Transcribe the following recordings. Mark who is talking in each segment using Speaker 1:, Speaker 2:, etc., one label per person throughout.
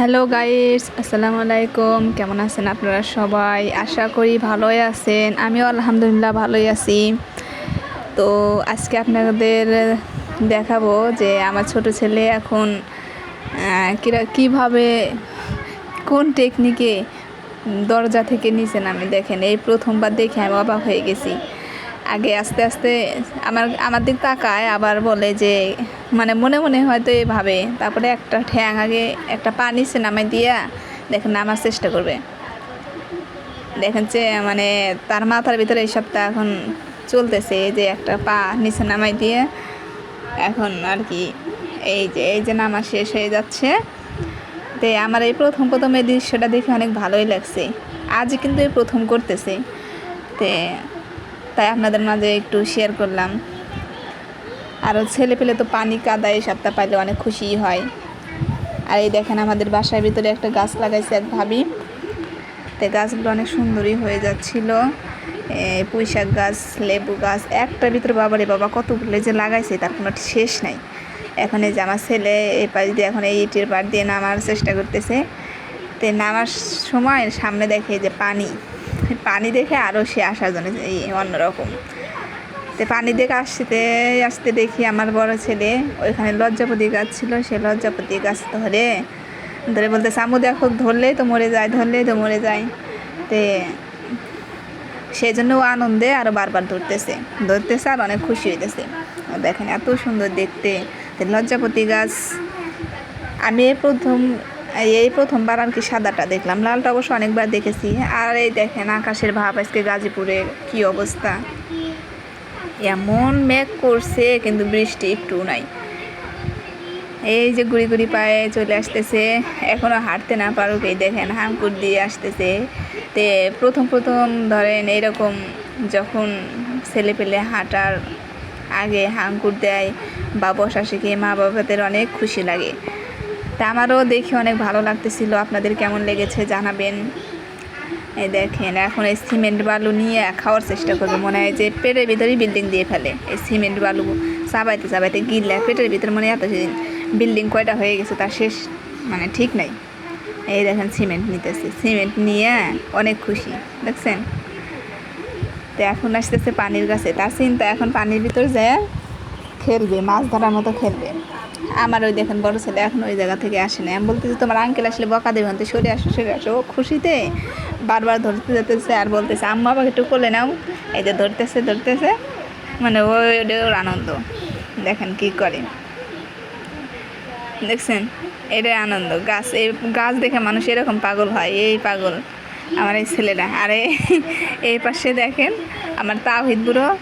Speaker 1: Hello guys, আসসালামু আলাইকুম। কেমন আছেন আপনারা সবাই? আশা করি ভালোই আছেন। আমিও আলহামদুলিল্লাহ ভালোই আছি। তো আজকে আপনাদের দেখাবো যে আমার ছোট ছেলে এখন কীভাবে, কোন টেকনিকে দরজা থেকে নিচে নামে। দেখেন, এই প্রথমবার দেখে আমি অবাক হয়ে গেছি। আগে আস্তে আস্তে আমার আমার দিক তাকায়, আবার বলে যে মানে মনে মনে হয়তো এভাবে। তারপরে একটা ঠ্যাং আগে একটা পা নিচে নামাই দিয়া দেখেন নামার চেষ্টা করবে। দেখেন যে মানে তার মাথার ভিতরে এই সপ্তাহ এখন চলতেছে যে একটা পা নিচে নামাই দিয়ে এখন আর কি এই যে এই যে নামা শেষ হয়ে যাচ্ছে। তো আমার এই প্রথম প্রথম এই দৃশ্যটা দেখে অনেক ভালোই লাগছে। আজ কিন্তু এই প্রথম করতেছে। তে তাই আপনাদের মাঝে একটু শেয়ার করলাম। আরও ছেলে পেলে তো পানি কাদা এই সপ্তাহ পাইলে অনেক খুশিই হয়। আর এই দেখেন আমাদের বাসার ভিতরে একটা গাছ লাগাইছে এক ভাবি। তো গাছগুলো অনেক সুন্দরই হয়ে যাচ্ছিল। পুঁই শাক গাছ, লেবু গাছ, একটার ভিতরে বাবারে বাবা, কতগুলো যে লাগাইছে, তার কোনো শেষ নাই। এখন এই যে আমার ছেলে এই পাশ দিয়ে এখন এই ইটের পাড় দিয়ে নামার চেষ্টা করতেছে। তো নামার সময় সামনে দেখে যে পানি। পানি দেখে আরও সে আসার জন্য এই অন্যরকম। তো পানি দেখে আসতে আসতে দেখি আমার বড় ছেলে ওইখানে লজ্জাপতি গাছ ছিল, সে লজ্জাপতি গাছ ধরে ধরে বলতে, সামু দেখো, ধরলেই তো মরে যায়, ধরলেই তো মরে যায়। তে সেই জন্য ও আনন্দে আরও বারবার ধরতেছে ধরতেছে আর অনেক খুশি হইতেছে। দেখেন এত সুন্দর দেখতে। লজ্জাপতি গাছ, আমি প্রথম এই প্রথমবার আর কি সাদাটা দেখলাম। লালটা অবশ্য অনেকবার দেখেছি। আর এই দেখেন আকাশের ভাব, আজকে গাজীপুরের কি অবস্থা? এমন মেঘ করছে, কিন্তু বৃষ্টি একটু নাই। এই যে গুড়ি গুড়ি পায়ে চলে আসতেছে, এখনও হাঁটতে না পারুক এই দেখেন হামকুট দিয়ে আসতেছে। তে প্রথম প্রথম ধরেন এরকম যখন ছেলে পেলে হাঁটার আগে হাঙ্কুর দেয়, বা বসা শিখে মা বাবাদের অনেক খুশি লাগে। তা আমারও দেখে অনেক ভালো লাগতেছিল। আপনাদের কেমন লেগেছে জানাবেন। এই দেখেন, এখন এই সিমেন্ট বালু নিয়ে খাওয়ার চেষ্টা করবে। মনে হয় যে পেটের ভিতরেই বিল্ডিং দিয়ে ফেলে। এই সিমেন্ট বালু চাবাইতে চাবাইতে গিললে পেটের ভিতরে মনে হয় এত বিল্ডিং কয়টা হয়ে গেছে তার শেষ মানে ঠিক নাই। এই দেখেন সিমেন্ট নিতেছে। সিমেন্ট নিয়ে অনেক খুশি, দেখছেন? তো এখন আসতেছে পানির কাছে তার চিন্তা, এখন পানির ভিতর যায় খেলবে, মাছ ধরার মতো খেলবে। আমার ওই দেখেন বড় ছেলে এখন ওই জায়গা থেকে আসে না আমি বলতেছি, তোমার আঙ্কেল আসলে বকা দেবে তো সরে আসো সরে আসো। ও খুশিতে বারবার ধরতে যেতেছে আর বলতেছে, আম্মা আমাকে একটু কোলে নাও। এই যে ধরতেছে ধরতেছে মানে ওই ওর আনন্দ। দেখেন কি করে। দেখছেন? এটাই আনন্দ। গাছ, এই গাছ দেখে মানুষ এরকম পাগল হয়, এই পাগল। আমার এই ছেলেরা। আর, এই- পাশে দেখেন, আমার তাওহিদ বুড়ো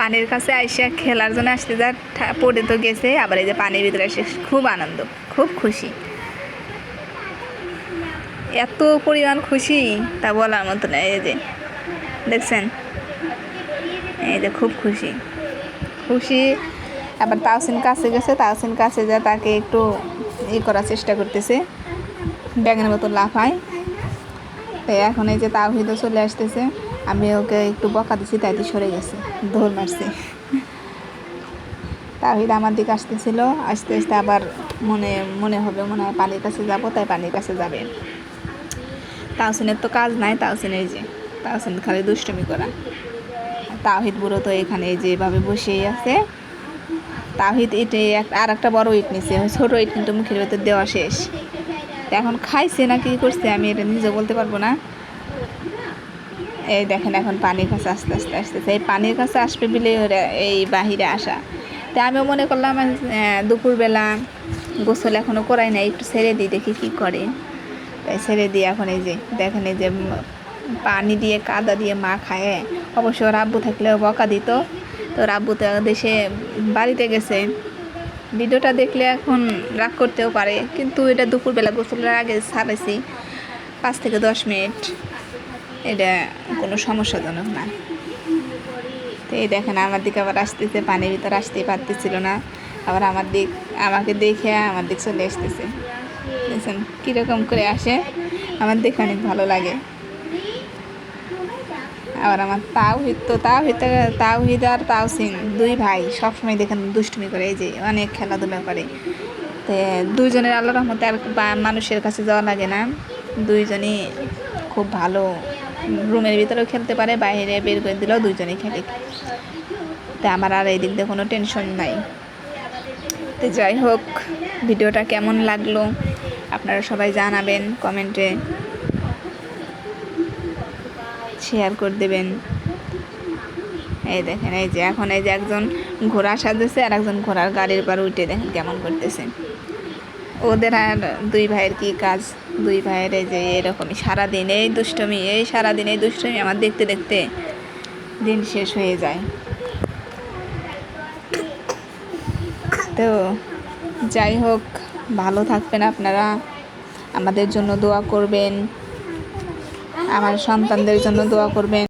Speaker 1: পানির কাছে আইসা খেলার জন্য আসতে যা পড়ে তো গেছে, আবার এই যে পানির ভিতরে এসে খুব আনন্দ, খুব খুশি। এত পরিমাণ খুশি, তা বলার মতো না এই যে, দেখছেন? এই যে খুব খুশি। খুশি, আবার তাওসিন কাছে গেছে, তাওসিন কাছে যা তাকে একটু ই করার চেষ্টা করতেছে, ব্যাঙের মতো লাফায়। তো এখন এই যে তাওহিদও চলে আসতেছে। আমি ওকে একটু বকা দিছি, তাই দিয়ে সরে গেছে। দৌড় মারছে। তাওহিদ আমার দিকে আসতেছিল, আস্তে আস্তে আবার মনে মনে হবে, মনে হয় পানির কাছে যাব, তাই পানির কাছে যাবে। তাওসিনের তো কাজ নাই তাওসিনের যে তাওসিন খালি দুষ্টুমি করা। তাহিদ বুড়ো তো এখানে এই যে এভাবে বসেই আছে। তাহিদ ইটে আর একটা বড় ইট নিছে, ছোটো ইট কিন্তু মুখের ভেতর দেওয়া শেষ। এখন খাইছে না কি করছে, আমি এটা নিজে বলতে পারব না। এই দেখেন এখন পানির কাছে আস্তে আস্তে আসতেছে। এই পানির কাছে আসবে বলে ওরা এই বাহিরে আসা। তা আমিও মনে করলাম দুপুরবেলা গোসল এখনও করাই নাই, একটু ছেড়ে দিই, দেখি কী করে। তাই ছেড়ে দিয়ে এখন এই যে, দেখেন এই যে পানি দিয়ে কাদা দিয়ে মা খায়। অবশ্য ওর আব্বু থাকলেও বকা দিত। তো ওর আব্বু তো দেশে বাড়িতে গেছে। ভিডিওটা দেখলে এখন রাগ করতেও পারে। কিন্তু এটা দুপুরবেলা গোসলের আগে ছাড়াইছি পাঁচ থেকে দশ মিনিট। এটা কোনো সমস্যাজনক না। তো এই দেখেন, আমার দিকে আবার আসতেছে, পানির ভিতর আসতেই পারতেছিল না। আবার আমার দিক, আমাকে দেখে আমার দিক চলে আসতেছে। দেখছেন, কীরকম করে আসে? আমার দেখে অনেক ভালো লাগে। আবার আমার তাও তাওহিদ, তো তাওহিদ তাওহিদ আর তাও তাওসিন দুই ভাই সবসময় দেখেন দুষ্টুমি করে, এই যে অনেক খেলাধুলা করে। তো দুইজনের আল্লাহ রহমতে আর মানুষের কাছে যাওয়া লাগে না। দুইজনই খুব ভালো রুমের ভিতরেও খেলতে পারে, বাইরে বের করে দিলেও দুইজনেই খেলে। তা আমার আর এই দিক দিয়ে কোনো টেনশন নাই। তো যাই হোক, ভিডিওটা কেমন লাগল? আপনারা সবাই জানাবেন, কমেন্টে শেয়ার করে দেবেন। এই দেখেন, এই যে এখন এই যে একজন ঘোড়া সাজেছে আর একজন ঘোড়ার গাড়ির পর উঠে দেখেন কেমন করতেছে। ওদের আর দুই ভাইয়ের কি কাজ? দুই ভাইয়ের যে এরকমই সারাদিন এই দুষ্টমি, এই সারাদিন এই দুষ্টমি আমার দেখতে দেখতে দিন শেষ হয়ে যায়। তো যাই হোক, ভালো থাকবেন আপনারা। আমাদের জন্য দোয়া করবেন। আমার সন্তানদের জন্য দোয়া করবেন।